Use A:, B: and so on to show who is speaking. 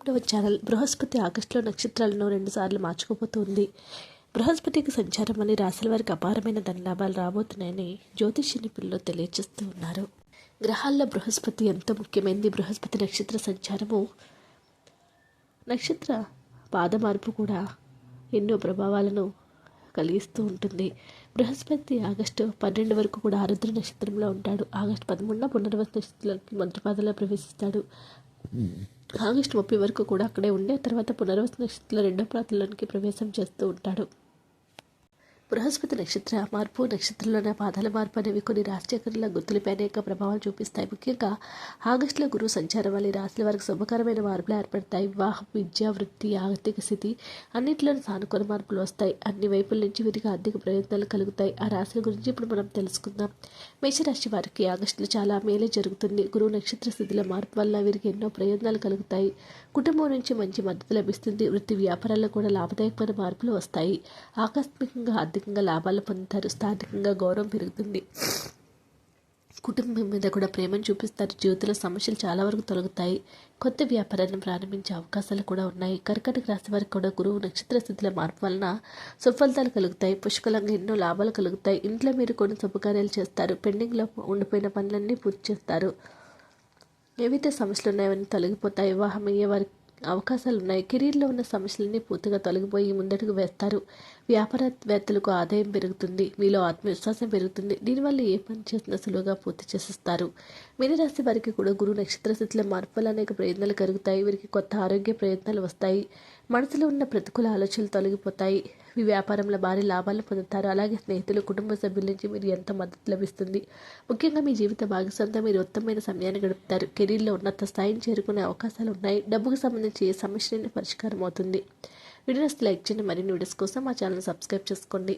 A: ఒకటవ ఛానల్ బృహస్పతి ఆగస్టులో నక్షత్రాలను రెండుసార్లు మార్చుకోబోతోంది. బృహస్పతికి సంచారం అని రాశుల వారికి అపారమైన ధనలాభాలు రాబోతున్నాయని జ్యోతిష నిపుణులు తెలియజేస్తూ ఉన్నారు. గ్రహాల్లో బృహస్పతి ఎంతో ముఖ్యమైనది బృహస్పతి నక్షత్ర సంచారము నక్షత్ర పాద మార్పు కూడా ఎన్నో ప్రభావాలను కలిగిస్తూ ఉంటుంది. బృహస్పతి ఆగస్టు పన్నెండు వరకు కూడా ఆరుద్ర నక్షత్రంలో ఉంటాడు. ఆగస్టు పదమూడున పునర్వస నక్షత్రంలోకి మొదటి ప్రవేశిస్తాడు. ఆగస్టు ముప్పై వరకు కూడా అక్కడే ఉండే తర్వాత పునర్వస నక్షత్రంలో రెండో ప్రాంతంలోనికి ప్రవేశం చేస్తూ ఉంటాడు. బృహస్పతి నక్షత్ర మార్పు నక్షత్రంలోని పాదాల మార్పు అనేవి కొన్ని రాశిచక్రాల గుర్తులపై అనేక ప్రభావాలు చూపిస్తాయి. ముఖ్యంగా ఆగస్టులో గురువు సంచారం వల్ల రాశుల వారికి శుభకరమైన మార్పులు ఏర్పడతాయి. వివాహం విద్య వృత్తి ఆర్థిక స్థితి అన్నింటిలోనూ సానుకూల మార్పులు వస్తాయి. అన్ని వైపుల నుంచి వీరికి ఆర్థిక ప్రయత్నాలు కలుగుతాయి. ఆ రాశుల గురించి ఇప్పుడు మనం తెలుసుకుందాం. మేషరాశి వారికి ఆగస్టులో చాలా మేలే జరుగుతుంది. గురువు నక్షత్ర స్థితిలో మార్పు వల్ల వీరికి ఎన్నో ప్రయోజనాలు కలుగుతాయి. కుటుంబం నుంచి మంచి మద్దతు లభిస్తుంది. వృత్తి వ్యాపారాల్లో కూడా లాభదాయకమైన మార్పులు వస్తాయి. ఆకస్మికంగా ఆర్థిక ఆర్థికంగా లాభాలు పొందుతారు స్థానికంగా గౌరవం పెరుగుతుంది. కుటుంబం మీద కూడా ప్రేమను చూపిస్తారు. జీవితంలో సమస్యలు చాలా వరకు తొలగుతాయి. కొత్త వ్యాపారాన్ని ప్రారంభించే అవకాశాలు కూడా ఉన్నాయి. కర్కటక రాశి వారికి కూడా గురువు నక్షత్ర స్థితిలో మార్పు వలన సుఫలితాలు కలుగుతాయి. పుష్కలంగా ఎన్నో లాభాలు కలుగుతాయి. ఇంట్లో మీరు కొన్ని శుభకార్యాలు చేస్తారు. పెండింగ్లో ఉండిపోయిన పనులన్నీ పూర్తి చేస్తారు. ఏవైతే సమస్యలు ఉన్నాయో అవన్నీ తొలగిపోతాయి. వివాహం అయ్యే వారికి అవకాశాలు ఉన్నాయి కెరీర్లో ఉన్న సమస్యలన్నీ పూర్తిగా తొలగిపోయి ముందడుగు వేస్తారు. వ్యాపారవేత్తలకు ఆదాయం పెరుగుతుంది. మీలో ఆత్మవిశ్వాసం పెరుగుతుంది. దీనివల్ల ఏ పని చేసినా సులువుగా పూర్తి చేసేస్తారు. మీనరాశి వారికి కూడా గురువు నక్షత్ర స్థితిలో మార్పులు అనేక ప్రయత్నాలు కలుగుతాయి. వీరికి కొత్త ఆరోగ్య ప్రయత్నాలు వస్తాయి. మనసులో ఉన్న ప్రతికూల ఆలోచనలు తొలగిపోతాయి. మీ వ్యాపారంలో భారీ లాభాలు పొందుతారు. అలాగే స్నేహితులు కుటుంబ సభ్యుల నుంచి మీరు ఎంతో మద్దతు లభిస్తుంది? ముఖ్యంగా మీ జీవిత భాగస్వామితో మీరు ఉత్తమమైన సమయాన్ని గడుపుతారు. కెరీర్లో ఉన్నత స్థాయిని చేరుకునే అవకాశాలు ఉన్నాయి. డబ్బుకు సంబంధించి ఏ సమస్య పరిష్కారం అవుతుంది. వీడియోస్ లైక్ చేయండి. మరిన్ని వీడియోస్ కోసం మా ఛానల్ సబ్స్క్రైబ్ చేసుకోండి.